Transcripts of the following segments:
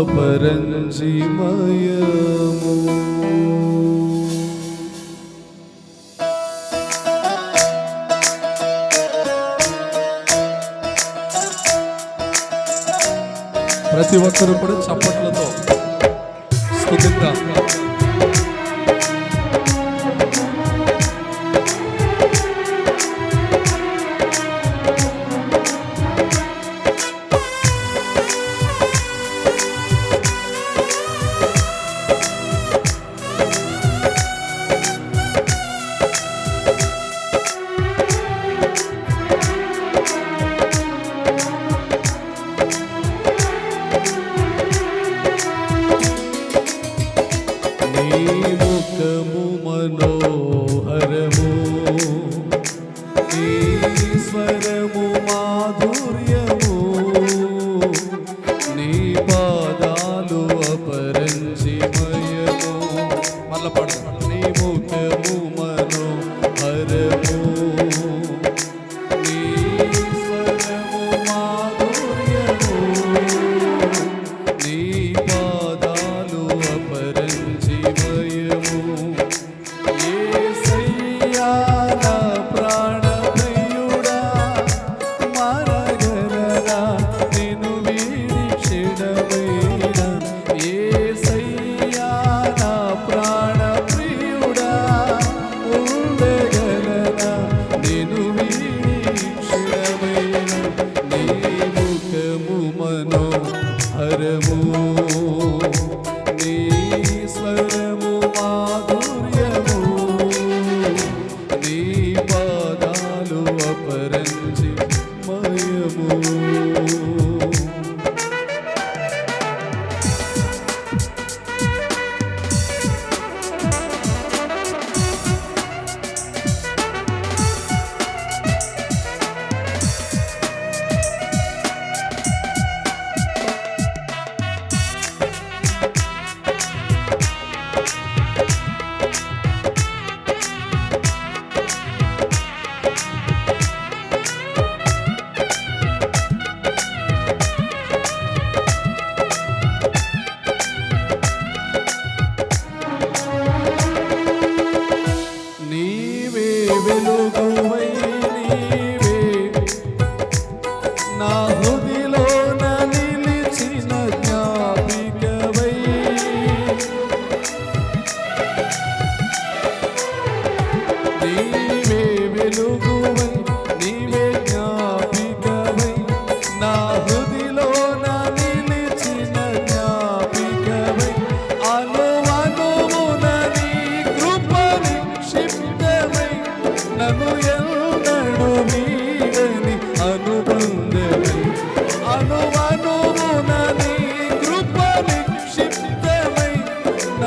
అపరంజిమయము. ప్రతి ఒక్కరూ కూడా చప్పట్లతో స్థుతిద్దాం ముఖము మనోహరము. ఈశ్వరము మాధుర్య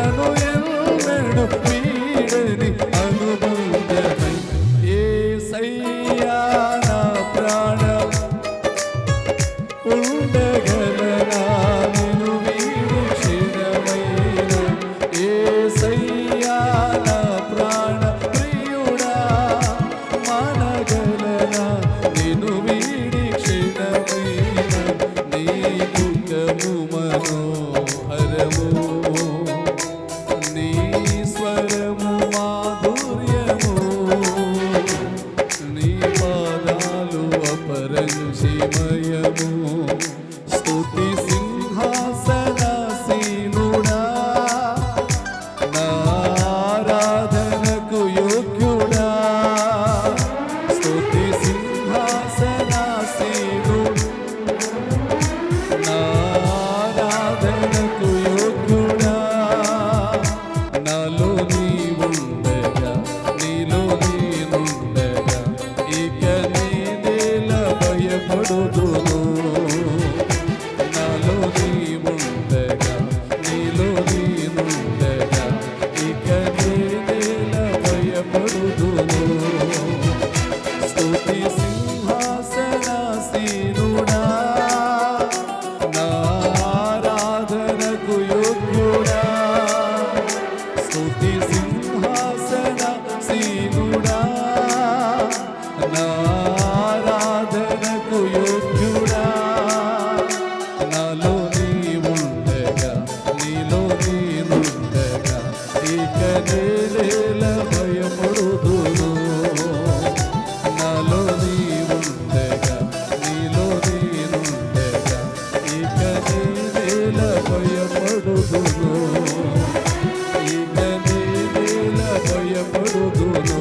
কেন పరంశిమయము స్తుతి సింహాసనాసీనుడా నారాధనకు యోగ్యుడా. స్తుతి సింహాసనాసీనుడు నారాధనకు యోగ్యుడా. నాలోని సింహాసన సీనుడా? నారాధనకు యోగ్య భయపడుదును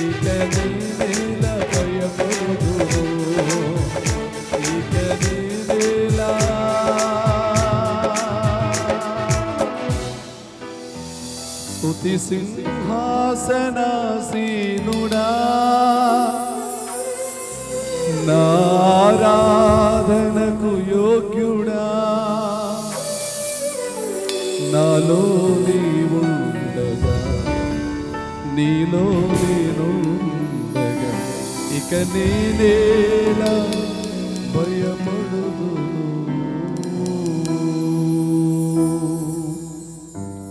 ఇక నేనేల భయపడుదును ఇక నేనేలా స్తుతి సింహాసనాసీనుడా నారాధనకు యోగ్యుడా. నాలో నీలో నేను ఇక నేనేలా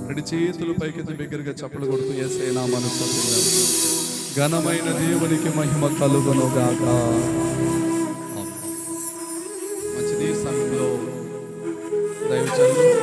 రెండు చేతులు పైకి దగ్గరగా చప్పలు కొడుతూ ఏసైనా మనసు ఘనమైన దేవునికి మహిమ కలుగును గాక మంచి దేశంలో దయచేసి